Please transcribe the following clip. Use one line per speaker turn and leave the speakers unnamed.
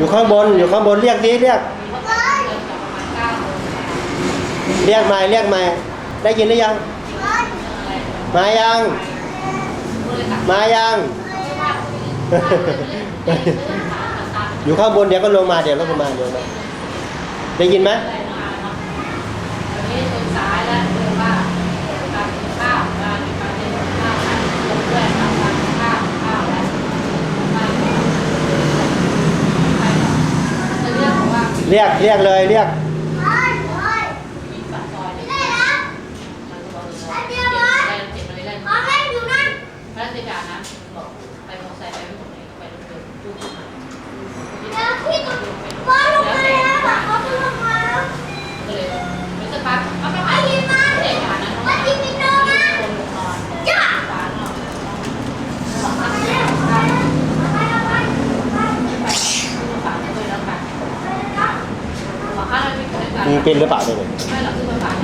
อยู่ข้างบน อยู่ข้างบนเรียกดิเรียก เรียกมาเรียกมาได้ยินหรือยัง มายัง มายัง อยู่ข้างบนเดี๋ยวก็ลงมาเดี๋ยวก็ลงมาเดี๋ยวมาได้ยินไหม เรียกเรียกเลยเรียก
ราชการนะบอกไปมอไซค์ไปไม่หมดเลยไปรถยนต์จุ๊บมาก็เลยไม่สักพักเอาไปไปเด็กอะนะคนลงนอนฟ้าเนาะหวังว่าจะได้ฝากด้วยแล้วกันหวังว่าเราจะได้ฝา ก
มีเป็นหรือเปล่าเนี่ย
ไม่หรอกคือฝาก